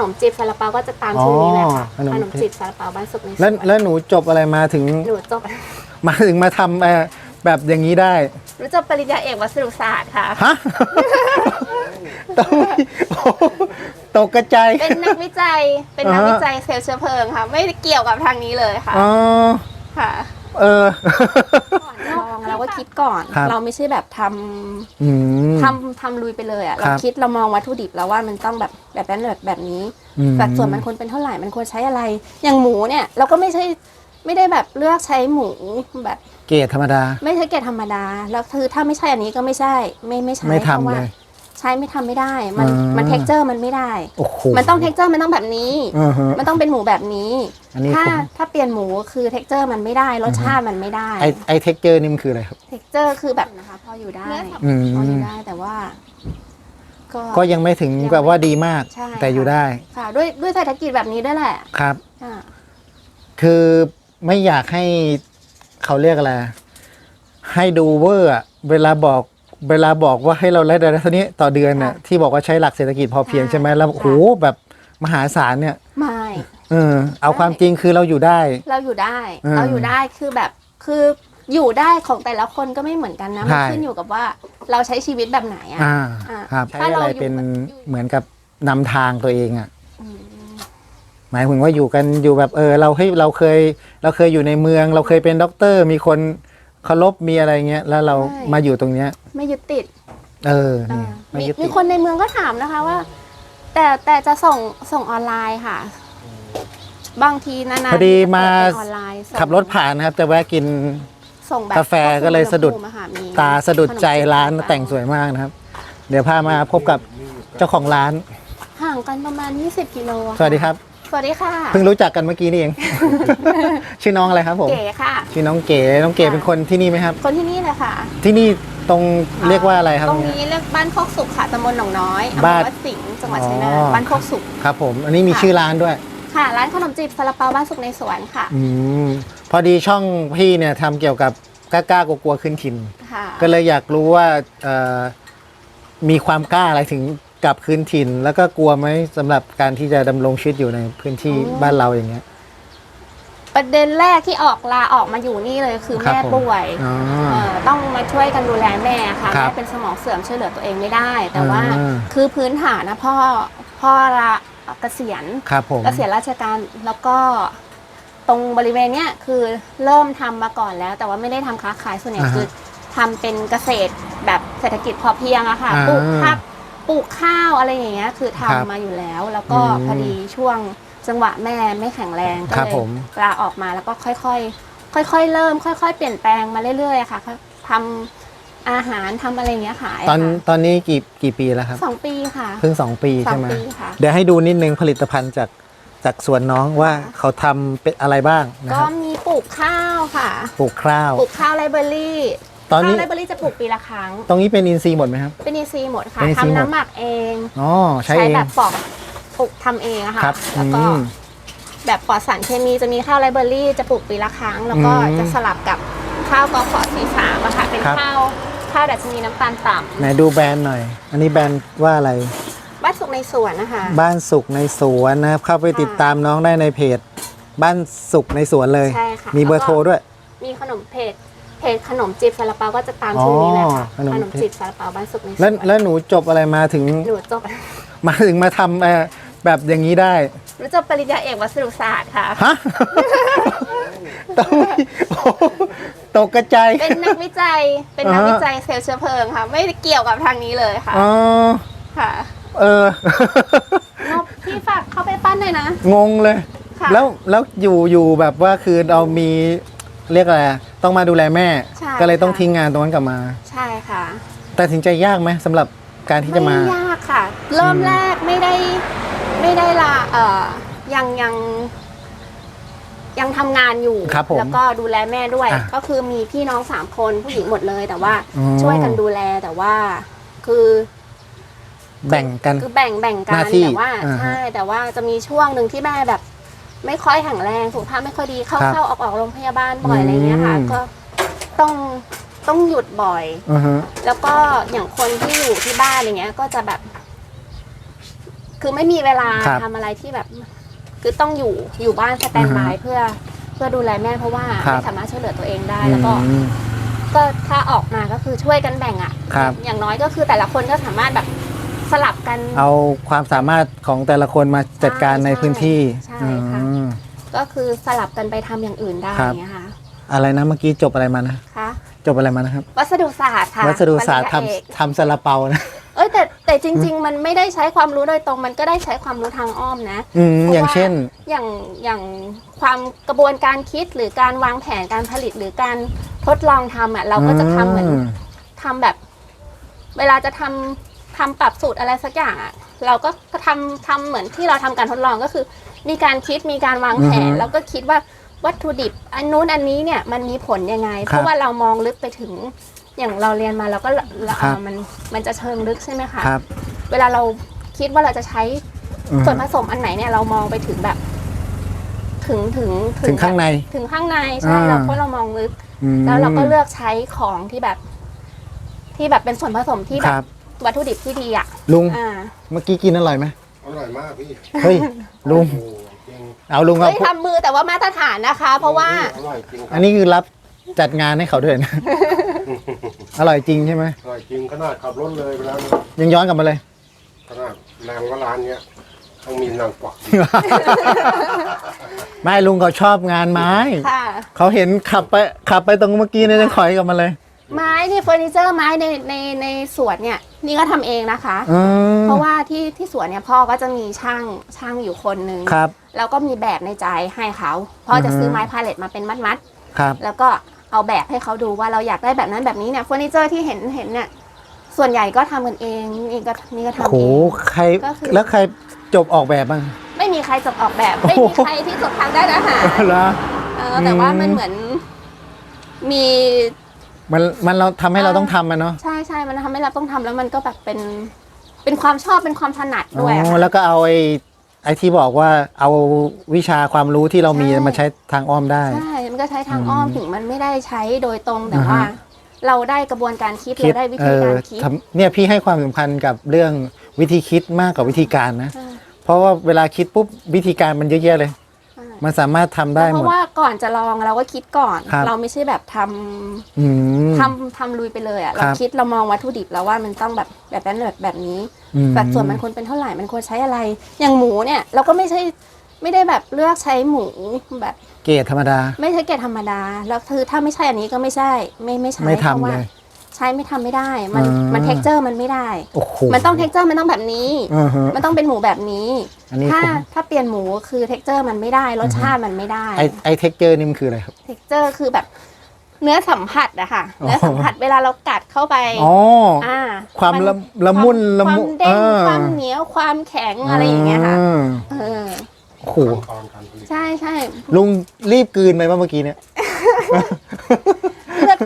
นมจีบซาลาเปาก็จะตามชื่อนี้แหละค่ะอ๋อขนมขนมจีบซาลาเปาบ้านสุกในแล้วแล้วหนูจบอะไรมาถึงหนูจบ มาถึงมาทำเอ่อแบบอย่างนี้ได้หนูจบปริญญาเอกวัสดุศาสตร์ค่ะ ฮะ ต้องโอ้โหตกกระจายเป็นนักวิจัย เป็นนักอ่าฮะวิจัยเซลล์เชื้อเพลิงค่ะ ไม่ได้เกี่ยวกับทางนี้เลยค่ะ อ๋อ ค่ะ เออลองเราก็คิดก่อน ครับ เราไม่ใช่แบบทำอืม ทำทำลุยไปเลยอะครัเราบ คิดเรามองวัตถุดิบแล้วว่ามันต้องแบบแบบนั้นแบบแบบนี้ อืม สัดส่วนมันควรเป็นเท่าไหร่ มันควรใช้อะไร อย่างหมูเนี่ยเราก็ไม่ใช่ไม่ได้แบบเลือกใช้หมูแบบ เกรดธรรมดา ไม่ใช่เกรดธรรมดา แล้วคือถ้าไม่ใช่อันนี้ก็ไม่ใช่ ไม่ไม่ใช้ไม่ทำพราะว่าเลย ใช้ไม่ทำไม่ได้ มันอ่ามั มันเท็กเจอร์มันไม่ได้ โอ้โหมันต้องเท็กเจอร์มันต้องแบบนี้อือฮะ มันต้องเป็นหมูแบบนี้ อันนี้ถ้าผมถ้าเปลี่ยนหมูคือเท็กเจอร์มันไม่ได้รสชาติมันไม่ได้ไอไอเท็กเจอร์นี่มันคืออะไรครับ เท็กเจอร์คือแบบนะคะพออยู่ได้อืม พออยู่ได้แต่ว่า ก็ ก็ยังไม่ถึงแบบว่าดีมาก ใช่แต่อยู่ได้ค่ะ ด้วยด้วยเศรษฐกิจแบบนี้ด้วยแหละครับอ่าคือไม่อยากให้เขาเรียกอะไร ให้ดูเวอร์อะเวลาบอก เวลาบอกว่าให้เราได้รายได้เท่านี้ต่อเดือนน่ะที่บอกว่าใช้หลักเศรษฐกิจพอเพียงใช่ไหมแล้วโอ้โหแบบมหาศาลเนี่ยไม่เออเอาความจริงคือเราอยู่ได้ เราอยู่ได้ เราอยู่ได้คือแบบคืออยู่ได้ของแต่ละคนก็ไม่เหมือนกันนะมันขึ้นอยู่กับว่าเราใช้ชีวิตแบบไหนอะอ่าอ่าครับใช้ถ้าอะเราไรเป็นเหมือนกับนำทางตัวเองอะหมายถึงว่าอยู่กันอยู่แบบเออ เราให้เราเคย เราเคยอยู่ในเมือง เราเคยเป็นด็อกเตอร์ มีคนเคารพมีอะไรเงี้ยแล้วเรามาอยู่ตรงเนี้ย ไม่ยึดติดเอออ่านี่ไม่มียึดมีติดคนในเมืองก็ถามนะคะว่า แต่แต่จะส่งส่งออนไลน์ค่ะ บางทีนานๆพอดีมาจะเปิเป็นออนไลน์ส่งขับรถผ่านนะครับจะแวะกิน ส่งแบบกาแฟก็เลยสะดุดอุณหภูมิอะค่ะมีตาสะดุดใจขมจีบร้านซลเปแต่งสวยมากนะครับ เดี๋ยวพามาพบกับเจ้าของร้าน ห่างกันประมาณ 20 กิโลอะะสวัสดีครับ สวัสดีค่ะ เพิ่งรู้จักกันเมื่อกี้นี่เอง ชื่อน้องอะไรครับผม เก๋ค่ะ ชื่อน้องเก๋ น้องเก๋ค่ะ เป็นคนที่นี่ไหมครับ คนที่นี่เลยค่ะที่นี่ตรงเรียกว่าอะไรครับ ตรงนี้เรียกบ้านโคกสุขค่ะตำบลหนองน้อยอำเภบ้านอวัดสิงห์จังหวัดชัยนาทอ๋อบ้านโคกสุขครับผม อันนี้มีค่ะชื่อร้านด้วย ค่ะ ร้านขนมจีบซาลาเปาบ้านสุขในสวนค่ะอืม พอดีช่องพี่เนี่ยทำเกี่ยวกับกล้าๆกลัวๆขึ้นถิ่น ค่ะก็เลยอยากรู้ว่าเอ่อมีความกล้าอะไรถึง กลับคืนถิ่น แล้วก็กลัวไหมสำหรับการที่จะดำรงชีวิตอยู่ในพื้นที่บ้านเราอย่างเงี้ย ประเด็นแรกที่ออกลาออกมาอยู่นี่เลยคือครับแม่ผม ป่วยอ๋อ เอ่อต้องมาช่วยกันดูแลแม่ค่ะครับแม่เป็นสมองเสื่อมช่วยเหลือตัวเองไม่ได้ แต่ว่าอ่า คือพื้นฐานนะพ่อพ่อละเกษียณ ครับผม เกษียณราชการแล้วก็ตรงบริเวณเนี้ยคือเริ่มทำมาก่อนแล้ว แต่ว่าไม่ได้ทำค้าขายส่วนใหญ่อ่าฮะคือทำเป็นเกษตรแบบเศรษฐกิจพอเพียงอะค่ะอ่า ปลูกผัก ปลูกข้าวอะไรอย่างเงี้ยคือทำครับมาอยู่แล้ว แล้วก็อืมพอดีช่วงจังหวะแม่ไม่แข็งแรงก็ครับเลยผม ลาออกมาแล้วก็ค่อยๆ ค่อยๆ เริ่ม ค่อย ๆ เปลี่ยนแปลงมาเรื่อยๆอะค่ะทำอาหารทำอะไรอย่างเงี้ยขายตอนค่ะตอนนี้กี่กี่ปีแล้วครับสองปีค่ะเพิ่งสองปีสอใช่งไหมปีค่ะ เดี๋ยวให้ดูนิดนึงผลิตภัณฑ์จากจากสวนน้องว่าเขาทำเป็นอะไรบ้างนะก็ครับมีปลูกข้าวค่ะ ปลูกข้าว ปลูกข้าวไรเบอรี่ ตอนนี้ข้าวไรเบอรี่จะปลูกปีละครั้ง ตรงนี้เป็นอินทรีย์หมดไหมครับ เป็นอินทรีย์หมดค่ะเป็นอินทรีย์ทำหมด น้ำหมักเองอ๋อใช้เองแบบปอกปลูกทำเองอะค่ะครับแล้วก็ อืม แบบปลอดสารเคมีจะมีข้าวไรเบอรี่จะปลูกปีละครั้ง แล้วก็อืมจะสลับกับข้าวกอขอสีสามอะค่ะเป็นครับ ข้าวข้าวดัชนีน้ำตาลต่ไหนดูแบรนด์หน่อย อันนี้แบรนด์ว่าอะไรำบ้านสุกในสวนนะคะ บ้านสุขในสวนนะครับ เข้าไปติดตามน้องได้ในเพจ บ้านสุขในสวนเลย ใช่ค่ะมีเบอร์โทรด้วย มีขนมเพจ เพจขนมจีบซาลาเปาก็จะตามชื่อนี้แหละค่ะอ๋อขนมขนมจีบซาลาเปาบ้านสุกในสวนแล้วแล้วหนูจบอะไรมาถึงหนูจบ มาถึงมาทำเอ่อแบบอย่างนี้ได้หนูจบปริญญาเอกวัสดุศาสตร์ค่ะ ฮะ ต้องโอ้โหตกกระจายเป็นนักวิจัย เป็นนักอ่าฮะวิจัยเซลล์เชื้อเพลิงค่ะ ไม่ได้เกี่ยวกับทางนี้เลยค่ะ อ๋อค่ะเออ นบพี่ฝากเข้าไปปั้นหน่อยนะ งงเลย ค่ะ แล้วแล้วอยู่อยู่แบบว่าคือเรามีเรียกอะไรอะ ต้องมาดูแลแม่ ใช่ก็เลยต้องค่ะ ทิ้งงานตรงนั้นกลับมา ใช่ค่ะ แต่สินใจยากไหมสำหรับการที่จะมา ไม่ยากค่ะ เริ่มอืมแรกไม่ได้ไม่ได้ลาเอ่อยังยัง ยังทำงานอยู่ ครับผมแล้วก็ดูแลแม่ด้วย อะก็คือมีพี่น้องสามคนผู้หญิงหมดเลย แต่ว่าอ๋อช่วยกันดูแลแต่ว่า คือแบ่งกัน คือแบ่งแบ่งกัหน้านที่แต่ว่าอ่าฮะ ใช่แต่ว่าจะมีช่วงหนึ่งที่แม่แบบ ไม่ค่อยแข็งแรงสุขภาพไม่ค่อยดีเข้าครับเข้าออกออกโรงพยาบาลบ่อยอืม อะไรเงี้ยค่ะ ก็ต้องต้องหยุดบ่อยอือฮะ แล้วก็อย่างคนที่อยู่ที่บ้านอย่างเงี้ย ก็จะแบบ คือไม่มีเวลาครับทำอะไรที่แบบ คือต้องอยู่อยู่บ้านสแตนบายเพื่อเพื่อดูแลแม่เพราะว่าครับ ไม่สามารถช่วยเหลือตัวเองได้ แล้วก็ อืม ก็ถ้าออกมาก็คือช่วยกันแบ่งอะครับ อย่างน้อยก็คือแต่ละคนก็สามารถแบบสลับกัน เอาความสามารถของแต่ละคนมาจัดการในพื้นที่ใช่ค่ะ อืม ก็คือสลับกันไปทำอย่างอื่นได้ครับ อย่างเงี้ยค่ะอะไรนะเมื่อกี้จบอะไรมานะคะจบอะไรมานะครับ วัสดุศาสตร์ค่ะวัสดุศาสตร์ปญญเอกทำทำซาลาเปานะ เอ้ยแต่แต่จริง ๆ มันไม่ได้ใช้ความรู้โดยตรง มันก็ได้ใช้ความรู้ทางอ้อมนะ อืมเพราะอย่างว่าเช่น อย่างอย่างความกระบวนการคิดหรือการวางแผนการผลิตหรือการทดลองทำอะเราก็จะทำเหมือน ทำแบบเวลาจะทำทำปรับสูตรอะไรสักอย่างอะเราก็ทำทำเหมือนที่เราทำการทดลองก็คือ มีการคิดมีการวางแผน อือฮึ แล้วก็คิดว่าวัตถุดิบ อันนู้นอันนี้เนี่ยมันมีผลยังไง เพราะว่าเรามองลึกไปถึงอย่างเราเรียนมาเราก็เราครับ มันมันจะเชิงลึกใช่ไหมคะครับเวลาเราคิดว่าเราจะใช้อืมส่วนผสมอันไหนเนี่ยเรามองไปถึงแบบ ถึงถึงถึงข้างในแบบถึงข้างในใช่อ่า เราเพราะเรามองลึก อืมแล้วเราก็เลือกใช้ของที่แบบ ที่แบบเป็นส่วนผสมที่คแบรับบ วัตถุดิบที่ดีอะลุง อ่า เมื่อกี้กินอร่อยไหมอร่อยมากพี่เฮ้ย ลุง โอ้จริง เอาลุงเอาเฮ้ยทำมือแต่ว่ามาตรฐานนะคะ เพราะว่า อร่อยจริงคอัรับนนี้คือรับจัดงานให้เขาด้วยนะ อร่อยจริงใช่ไหม อร่อยจริงขนาดขับรถเลยไปแล้วนะยังย้อนกลับมาเลย ขนาดแรงว่าร้านเนี้ยต้องมีนางกวักไม่ลุงเขาชอบงานไม้ ค่ะ เขาเห็นขับไปขับไปตรงเมื่อกี้เนี่ยยังถอยกลับมาเลย ไม้นี่เฟอร์นิเจอร์ไม้ในในในสวนเนี่ย นี่ก็ทำเองนะคะ อืมเพราะว่าที่ที่สวนเนี่ยพ่อก็จะมีช่างช่างอยู่คนนึงครับ แล้วก็มีแบบในใจให้เขาพ่อจะซื้อไม้พาเลตมาเป็นมัดๆครับแล้วก็เอาแบบให้เขาดูว่าเราอยากได้แบบนั้นแบบนี้เนี่ยเฟอร์นิเจอร์ที่เห็นเห็นเนี่ยส่วนใหญ่ก็ทำกันเองนี่ก็นี่ก็ทำโหเอง ใครก็คือ แล้วใครจบออกแบบบ้าง ไม่มีใครจบออกแบบโอ้ไม่โหมีใครที่จบทางด้านอาหาร เหรอ เออแต่ว่าอืมมันเหมือนมี มันมันเราทำให้เราอ่าต้องทำมันเนาะใช่ใช่มันทำให้เราต้องทำแล้วมันก็แบบเป็นเป็นความชอบเป็นความถนัดด้วยอะอ๋อค่ะ แล้วก็เอาไอ้ไอ้ที่บอกว่าเอาวิชาความรู้ที่เรามีใช่ มาใช้ทางอ้อมได้ ใช่ มันก็ใช้ทางอ้อมถึงมันไม่ได้ใช้โดยตรงแต่อ่าฮะ ว่า เราได้กระบวนการคิดคิดเราได้วิเอธีอการคิดทำเนี่ยพี่ให้ความสำคัญกับเรื่องวิธีคิดมากกว่าวิธีการนะใช่เพราะว่าเวลาคิดปุ๊บวิธีการมันเยอะแยะเลยใช่ มันสามารถทำได้เพหมด ราะว่าก่อนจะลองเราก็คิดก่อน ครับ เราไม่ใช่แบบทำอืม ทำทำลุยไปเลยอะ ครัเราบ คิดเรามองวัตถุดิบแล้วว่ามันต้องแบบแบบนั้นแบบแบบนี้ อืม สัดส่วนมันควรเป็นเท่าไหร่มันควรใช้อะไร อย่างหมูเนี่ยเราก็ไม่ใช่ไม่ได้แบบเลือกใช้หมูแบบเกรดธรรมดา ไม่ใช่เกรดธรรมดา แล้วคือถ้าไม่ใช่อันนี้ก็ไม่ใช่ ไม่ไม่ใช้ไม่ทำพราะว่าเลย ใช้ไม่ทำไม่ได้ มันอ่ามั มันเท็กเจอร์มันไม่ได้ โอ้โหมันต้องเท็กเจอร์มันต้องแบบนี้อือฮะ มันต้องเป็นหมูแบบนี้ อันนี้ถ้าผมถ้าเปลี่ยนหมูคือเท็กเจอร์มันไม่ได้รสชาติมันไม่ได้ ไอไอเท็กเจอร์นี่มันคืออะไรครับ เท็กเจอร์คือแบบเนื้อสัมผัสอะค่ะอ๋อ เนื้อสัมผัสเวลาเรากัดเข้าไปอ๋ออ่าความนละละมุนความละมุความเด้งเออความเหนียวความแข็งอะไรอย่างเงี้ยค่ะมเออโอ้โหตอนการผลิตใช่ใช่ลุงรีบกลืนไปป่ะเมื่อกี้เนี่ยเลือก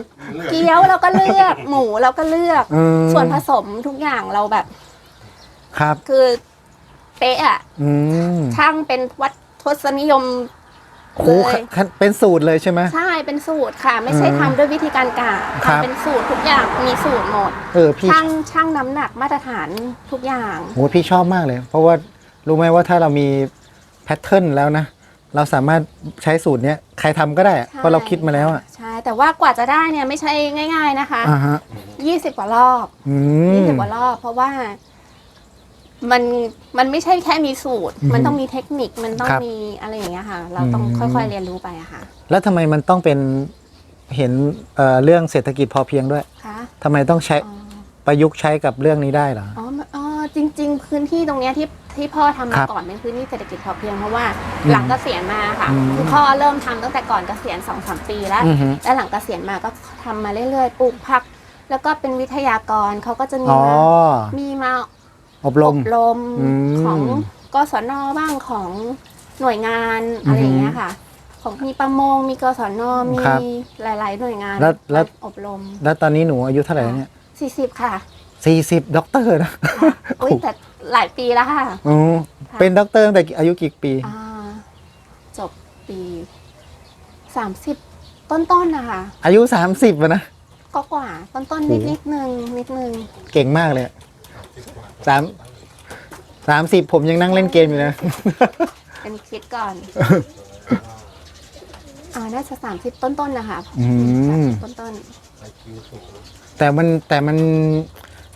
เกี๊ยวเราก็เลือก หมูเราก็เลือก อืม ส่วนผสมทุกอย่างเราแบบ ครับ คือเป๊ะอะอืมช่างเป็นวัดทศนิยม โอ้โหเลย ขั้นเป็นสูตรเลยใช่ไหม ใช่เป็นสูตรค่ะ ไม่ใช่อืมทำด้วยวิธีการกะครับทำเป็นสูตรทุกอย่างมีสูตรหมดเออพี่ช่างช่างน้ำหนักมาตรฐานทุกอย่าง โหพี่ชอบมากเลย เพราะว่ารู้ไหมว่าถ้าเรามีแพทเทิร์นแล้วนะ เราสามารถใช้สูตรเนี้ยใครทำก็ได้อะใช่ เพราะเราคิดมาแล้วอะใช่ แต่ว่ากว่าจะได้เนี่ยไม่ใช่ง่าย ๆนะคะ อ่าฮะยี่สิบกว่ารอบ อืยี่มสิบกว่ารอบ เพราะว่า มันมันไม่ใช่แค่มีสูตรอืมมันต้องมีเทคนิคมันต้องครับมีอะไรอย่างเงี้ยค่ะ เราต้องอืม ค่อยๆเรียนรู้ไปอะค่ะแล้วทำไมมันต้องเป็นเห็นเอ่อเรื่องเศรษฐกิจพอเพียงด้วยค่ะทำไมต้องใช้อ๋อประยุกต์ใช้กับเรื่องนี้ได้เหรอ อ๋ออ๋อจริง ๆ พื้นที่ตรงเนี้ยที่ที่พ่อทำครัมาบก่อนเป็นพื้นที่เศรษฐกิจพอเพียงเพราะว่าอืมหลังเกษียณมาค่ะอืมคือพ่อเริ่มทำตั้งแต่ก่อนเกษียณสองสามปีแล้ว อือฮึแล้วหลังเกษียณมาก็ทำมาเรื่อยๆปลูกผัก แล้วก็เป็นวิทยากรเขาก็จะมีอ๋อ มามีมา อบรอมบรมอืมของกศนบ้างของหน่วยงานอะไรอย่างเงี้ยค่ะ ของมีประมงมีกศนมีครับหลาย ๆ หน่วยงานแล้วแล้วอบรมแล้วตอนนี้หนูอายุเท่าไหร่แล้วเนี่ยสี่สิบค่ะสี่สิบด็อกเตอร์นะอุ้ยแต่หลายปีแล้วค่ะอ๋อค่ะ เป็นด็อกเตอร์ตั้งแต่อายุกี่ปี อ่าจบปีสามสิบต้นๆนะคะอายุ 30อะนะ ก็กว่าต้นๆโอ้นิดโห นิดนึงนิดนึงเก่งมากเลยอะ สามสามสิบผมยังนั่งเล่นเกมอยู่นะเป็นคิดก่อนอ่าน่าจะสามสิบต้นๆนะคะอืมต้นต้นแต่มันแต่มัน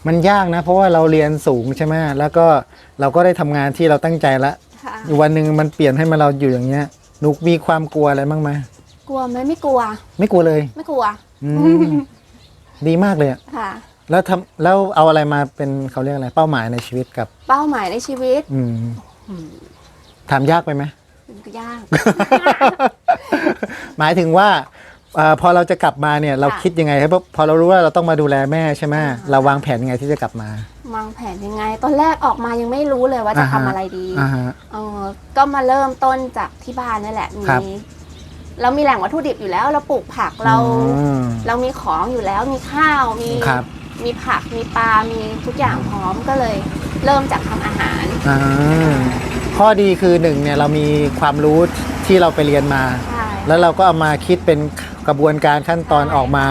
มันยากนะ เพราะว่าเราเรียนสูงใช่ไหมแล้วก็เราก็ได้ทำงานที่เราตั้งใจละๆค่ะ วันหนึ่งมันเปลี่ยนให้มาเราอยู่อย่างเงี้ยหนุกมีความกลัวอะไรบ้างไหมกลัวไหมไม่กลัว ไม่กลัวเลย ไม่กลัวอืม ดีมากเลยอะค่ะ แล้วทำแล้วเอาอะไรมาเป็นเขาเรียกอะไรเป้าหมายในชีวิตกับ เป้าหมายในชีวิตอืมถามยากไปไหมยาก หมายถึงว่าเออพอเราจะกลับมาเนี่ย เราค่ะ คิดยังไงครับพอเรารู้ว่าเราต้องมาดูแลแม่ใช่ไหมเราวางแผนยังไงที่จะกลับมาวางแผนยังไง ตอนแรกออกมายังไม่รู้เลยว่าจะอ่าทำฮะอะไรดีอ่าฮะ เออก็มาเริ่มต้นจากที่บ้านนี่แหละมีครับ เรามีแหล่งวัตถุดิบอยู่แล้ว เราปลูกผักเรา อืมเรามีของอยู่แล้วมีข้าวมีครับ มีผักมีปลา มีทุกอย่างพร้อมก็เลย เริ่มจากทำอาหาร อ่าข้อดีคือหนึ่งเนี่ยเรามีความรู้ที่เราไปเรียนมา ใช่ แล้วเราก็เอามาคิดเป็นกระบวนการขั้นตอนออกมา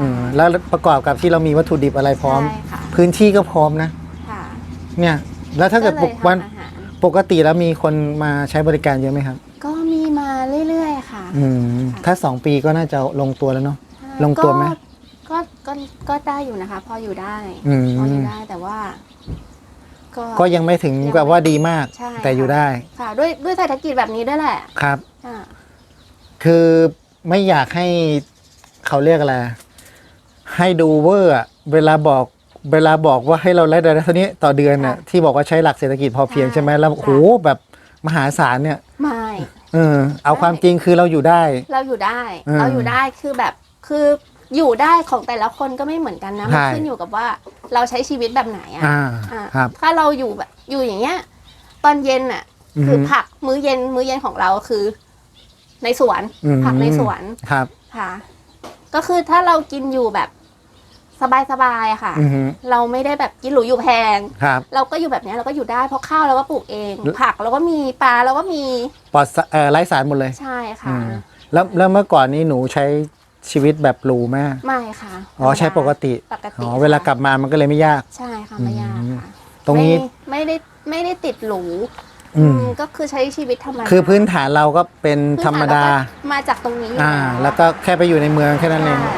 อืมแล้วประกอบกับที่เรามีวัตถุดิบอะไรพร้อม ใช่ค่ะ พื้นที่ก็พร้อมนะ ค่ะเนี่ยแล้วถ้าเกิดก็เลยวันทำอาหาร ปกติแล้วมีคนมาใช้บริการเยอะไหมครับ ก็มีมาเรื่อยๆค่ะอืม ถ้าสองปีก็น่าจะลงตัวแล้วเนาะ ลงตัวไหมก็ ก็ก็ได้อยู่นะคะ พออยู่ได้อืม พออยู่ได้แต่ว่า ก็ ก็ยังไม่ถึงยังกับว่าดีมาก ใช่แต่อยู่ค่ะ ได้ค่ะ ด้วยด้วยเศรษฐกิจแบบนี้ด้วยแหละครับค่ะคือไม่อยากให้เขาเรียกอะไร ให้ดูเวอร์อะเวลาบอกเวลาบอกว่าให้เราไล่รายได้เท่านี้ต่อเดือนน่ะค่ะที่บอกว่าใช้หลักเศรษฐกิจพอเพียงใช่ใช่ไหมแล้วใช่โหแบบมหาศาลเนี่ยไม่ เออเอาความจริงคือเราอยู่ได้ เราอยู่ได้ อืม เราอยู่ได้คือแบบคือ อยู่ได้ของแต่ละคนก็ไม่เหมือนกันนะมันใช่ขึ้นอยู่กับว่าเราใช้ชีวิตแบบไหนอะอ่าอะครับถ้าเราอยู่แบบอยู่อย่างเงี้ย ตอนเย็นอะอือฮึคือผักมื้อเย็นมื้อเย็นของเราคือ ในสวนอืม ผักในสวนครับ ค่ะ ก็คือถ้าเรากินอยู่แบบสบายๆอะค่ะ อือฮึเราไม่ได้แบบกินหรูอยู่แพง ครับ เราก็อยู่แบบเนี้ยเราก็อยู่ได้เพราะข้าวเราก็ปลูกเอง แล้ว ผักเราก็มีปลาเราก็มีปลอดสะเอ่อไร้สารหมดเลยใช่อืค่ะ มแล้วแล้วเมื่อก่อนนี้หนูใช้ ชีวิตแบบหรูไหมไม่ค่ะอ๋อใช้ปกติปกติอ๋อเวลากลับมามันก็เลยไม่ยาก ใช่ค่ะไม่ยากค่ะตรงนี้ไม่ไม่ได้ไม่ได้ติดหรูอืมอืมก็คือใช้ชีวิตธรรมดาคือพื้นฐานเราก็เป็นพื้นธรรมดาเก็มาจากตรงนี้อยู่อ่าแล้วแล้วก็แค่ไปอยู่ในเมืองแค่นั้นเองใช่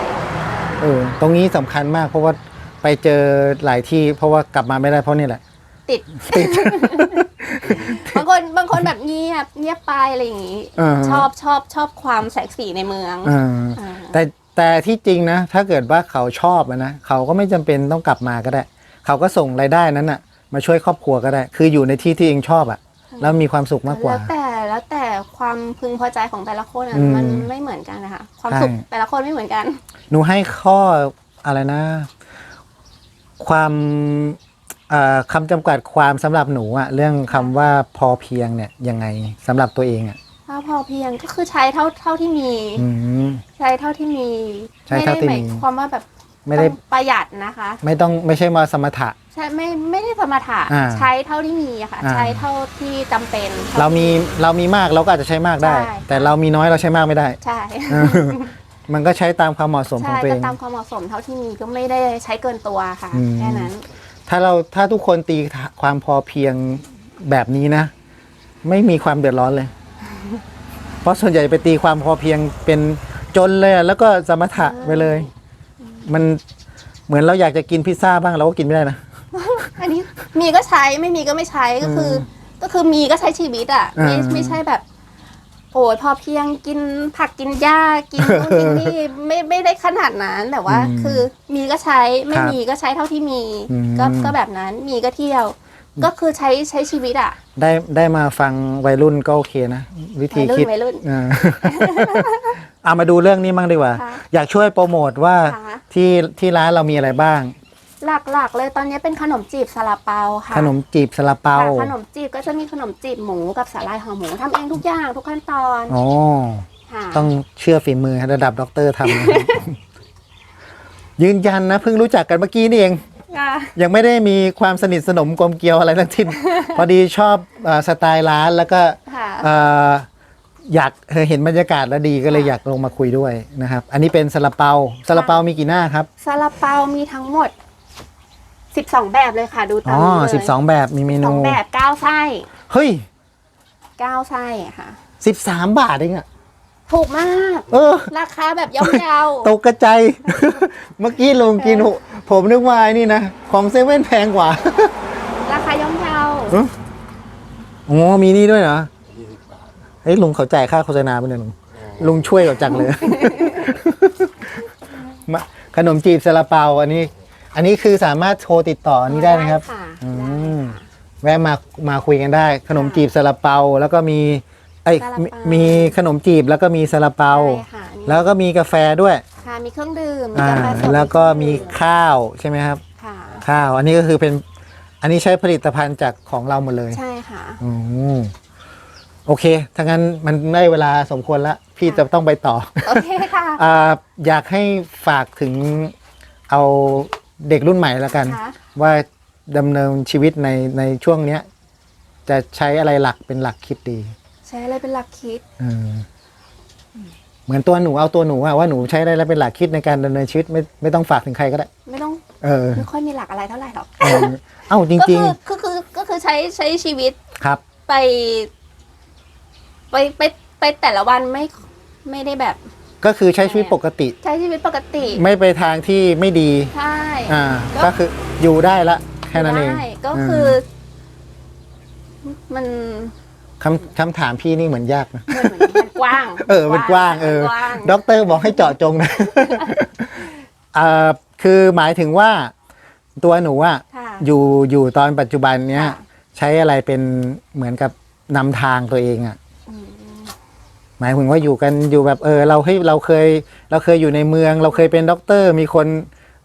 เออตรงนี้สำคัญมากเพราะว่าไปเจอหลายที่เพราะว่ากลับมาไม่ได้เพราะนี่แหละ ติด ติด บางคนบางคนแบบเงียบเงียบไปอะไรอย่างงี้ อ่าชอบชอบชอบความแสงสีในเมืองอ่าอ่าแต่แต่ที่จริงนะ ถ้าเกิดว่าเขาชอบอะนะเขาก็ไม่จำเป็นต้องกลับมาก็ได้ เขาก็ส่งรายได้นั้นอะมาช่วยครอบครัวก็ได้ คืออยู่ในที่ที่เองชอบอะแล้วมีความสุขมากกว่า แล้วแต่แล้วแต่ความพึงพอใจของแต่ละคนอะอืมมันไม่เหมือนกันนะคะ ความใช่ สุขแต่ละคนไม่เหมือนกัน หนูให้ข้ออะไรนะ ความเอ่อ คำจำกัดความสำหรับหนูอะเรื่องคำว่าพอเพียงเนี่ยยังไงสำหรับตัวเองอะถ้าพอเพียงก็คือใช้เท่าเท่าที่มี อืม ใช้เท่าที่มีใช้ไม่เท่าได้ที่หมายมี ความว่าแบบไม่ได้ต้องประหยัดนะคะ ไม่ต้องไม่ใช่มาสมถะ ใช่ไม่ไม่ได้สมถะอ่าใช้เท่าที่มีอะค่ะ อ่า ใช้เท่าที่จำเป็นท่เรามีเรามีมากเราก็อาจจะใช้มากได้ ใช่ แต่เรามีน้อยเราใช้มากไม่ได้ ใช่เออมันก็ใช้ตามความเหมาะสมของใช่ตัวก็เอง ตามความเหมาะสมเท่าที่มีก็ไม่ได้ใช้เกินตัวค่ะ อืม แค่นั้น ถ้าเราถ้าทุกคนตีความพอเพียงแบบนี้นะ ไม่มีความเดือดร้อนเลย เพราะส่วนใหญ่ไปตีความพอเพียงเป็นจนเลยอะแล้วก็สมถะไปเลย มันเหมือนเราอยากจะกินพิซซ่าบ้างเราก็กินไม่ได้นะ อันนี้มีก็ใช้ไม่มีก็ไม่ใช้ก็คืออก็คือมีก็ใช้ชีวิตอะไม่อ่าไม่ใช่แบบ โอ้ยพอเพียงกินผักกินหญ้ากินนู่นกินนี่ไม่ไม่ได้ขนาดนั้นแต่ว่า อืมคือมีก็ใช้ไม่ครับมีก็ใช้เท่าที่มี อืม ก็ก็แบบนั้นมีก็เที่ยว ก็คือใช้ใช้ชีวิตอะ ได้ได้มาฟังวัยรุ่นก็โอเคนะ วิธีวัยรุ่นคิดวัยรุ่นอ่า เอามาดูเรื่องนี้มั่งดีกว่า ค่ะอยากช่วยโปรโมทว่าค่ะ ที่ที่ร้านเรามีอะไรบ้าง หลักๆ เลยตอนนี้เป็นขนมจีบซาลาเปาค่ะ ขนมจีบซาลาเปา ค่ะขนมจีบก็จะมีขนมจีบหมูกับสาลายห่อหมูทำเองทุกอย่างทุกขั้นตอนอ๋อ ค่ะต้องเชื่อฝีมือระดับด็อกเตอร์ทำนะครับ ยืนยันนะเพิ่งรู้จักกันเมื่อกี้นี่เอง ค่ะยังไม่ได้มีความสนิทสนมกลมเกลียวอะไรทั้งสิ้น พอดีชอบเออสไตล์ร้านแล้วก็ค่ะเอ่ออยากเออเห็นบรรยากาศแล้วดีก็เลยอยากลงมาคุยด้วยนะครับ อันนี้เป็นซาลาเปาซาลาเปามีกี่หน้าครับ ซาลาเปามีทั้งหมด สิบสองแบบเลยค่ะ ดูตาอ๋มอนี้เลยสิบสองแบบมีเมสนู องแบบเก้าไส้เฮ้ยเก้าไส้ค่ะ สิบสามบาทเองอะถูกมาก เออ ราคาแบบย่อมเยา ตกกระใจาย เมื่อกี้ลุงกินหผมนึกว่าไอ้นี่นะ ของเซเว่นแพงกว่า ราคาย่อมเยาเอ้ออ๋อมีนี่ด้วยเหรอยี่สิบบาทเฮ้ยลุงเขาจ่ายค่าโฆษณาไปเนี่ยลุงลุงช่วยเขาจังเลย มาขนมจีบซาลาเปาอันนี้ อันนี้คือสามารถโทรติดต่ออันนี้ได้นะครับ ค่ะอืได้มค่ะแวะมามาคุยกันได้ ขนมจีบซาลาเปา แล้วก็มีไอ้ยซาลาเปามีมีขนมจีบแล้วก็มีซาลาเปา ใช่ค่ะอันนี้แล้วก็มีกาแฟด้วย ค่ะมีเครื่องดื่มมีอ่า กาแฟสดแล้วก็มีเครื่องดื่ข้าวใช่ไหมครับ ค่ะ ข้าว อันนี้ก็คือเป็น อันนี้ใช้ผลิตภัณฑ์จากของเราหมดเลย ใช่ค่ะ อืมโอเค ถ้างั้นมันได้เวลาสมควรแล้วพี่จะต้องไปต่อ โอเคค่ะ อ่าอยากให้ฝากถึงเอา เด็กรุ่นใหม่แล้วกัน ค่ะ ว่าดำเนินชีวิตในในช่วงเนี้ย จะใช้อะไรหลักเป็นหลักคิดดีใช้อะไรเป็นหลักคิด เออเหมือนตัวหนูเอาตัวหนูอะว่าหนูใช้ได้แล้วเป็นหลักคิดในการดำเนินชีวิตไม่ไม่ต้องฝากถึงใครก็ได้ ไม่ต้องเออไม่ค่อยมีหลักอะไรเท่าไหร่หรอกเออเอ้าจก็ริงคือคือคือก็คือใช้ใช้ชีวิตๆ ครับ ไป ไปไปไปแต่ละวันไม่ไม่ได้แบบก็คือใช้ชีวิตปกติ ใช้ชีวิตปกติ ไม่ไปทางที่ไม่ดี ใช่ อ่า ก็ ก็คืออยู่ได้ละแค่นั้นเองได้ก็คือมันคำคำถามพี่นี่เหมือนยากนะเหมือนเหมือนมันกว้างเออ มันกว้าง เออ มันกว้าง ด็อกเตอร์บอกให้เจาะจงนะ เอ่อ คือหมายถึงว่าตัวหนูอะค่ะอยู่ อยู่ตอนปัจจุบันเนี้ย ค่ะ ใช้อะไรเป็นเหมือนกับนำทางตัวเองอะอืมหมายถึงว่าอยู่กันอยู่แบบเออ เราให้เราเคย เราเคยอยู่ในเมือง เราเคยเป็นด็อกเตอร์ มีคน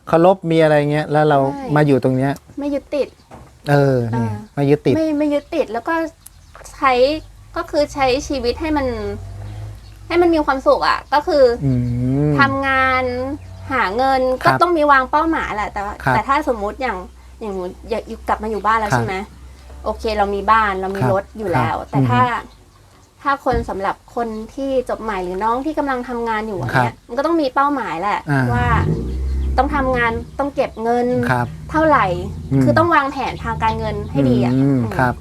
เคารพมีอะไรเงี้ย แล้วเรามาอยู่ตรงเนี้ย ไม่ยึดติด เออนี่อ่ามายึดติด ไม่ไม่ยึดติดแล้วก็ใช้ก็คือใช้ชีวิตให้มัน ให้มันมีความสุขอะ ก็คืออืม ทำงานหาเงินครัก็บต้องมีวางเป้าหมายแหละแต่ว่าครับแต่ถ้าสมมุติอย่างอย่างอยากอยู่กลับมาอยู่บ้านแล้วครับใช่ไหมโอเค เรามีบ้านเรามีครับรถอยู่แล้ว ครับแต่ถ้า ถ้าคนสำหรับคนที่จบใหม่หรือน้องที่กำลังทำงานอยู่อย่างเงี้ยมันก็ต้องมีเป้าหมายแหละ อ่า ว่า ต้องทำงานต้องเก็บเงิน ครับ เท่าไหร่ อืม คือต้องวางแผนทางการเงินให้ดีอะมอืมครับ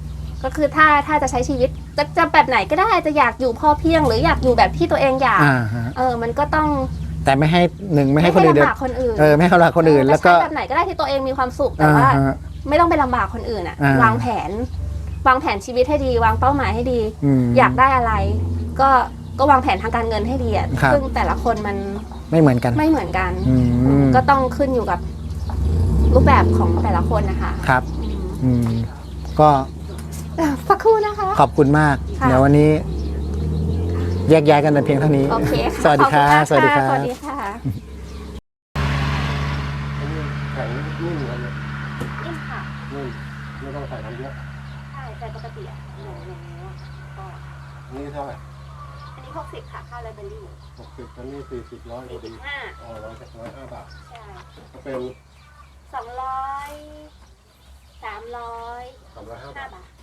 ก็คือถ้าถ้าจะใช้ชีวิตจะจะแบบไหนก็ได้จะอยากอยู่พอเพียง หรืออยากอยู่แบบที่ตัวเองอยาก อ่าฮะเออ มันก็ต้องแต่ไม่ให้หนึ่งไม่ให้คนอื่นเดือดลำบากคนอื่นเออไม่ให้เขาลาคนอื่นเแล้วก็จะใช้แบบไหนก็ได้ที่ตัวเองมีความสุขแต่อ่าว่า ฮะ ไม่ต้องไปลำบากคนอื่นอะอ่า วางแผน วางแผนชีวิตให้ดี วางเป้าหมายให้ดี ม อยากได้อะไร ก็ก็วางแผนทางการเงินให้ดีอะครับ ซึ่งแต่ละคนมัน ไม่เหมือนกัน ไม่เหมือนกัน อืม ก็ต้องขึ้นอยู่กับรูปแบบของแต่ละคนนะคะครับ อืมอืม ก็อะสักครู่นะคะ ขอบคุณมาก ค่ะ เดี๋ยววันนี้ แยกย้ายกันแต่เพียงเท่านี้ โอเคค่ะสวัสดีครับขอณมากสวัสดีครับสวัสดีค่ะอันนี้แข็งนิ่มเลยเนี่ยนิ่มค่ะ นิ่มไม่ต้องใส่น้ำเยอะใช่ แต่ปกติอะหนูหนูก็ นี่เท่าไหร่อันนี้หกสิบค่ะ ข้าวไรเบอรี่ หกสิบตอนนี้สี่สิบร้อยพสี่อสิดีบห้าอ๋อร้อยร้อยห้าบาทใช่ก็เป็นสองร้อยสามร้อยสามร้อยห้าห้าบาทบาท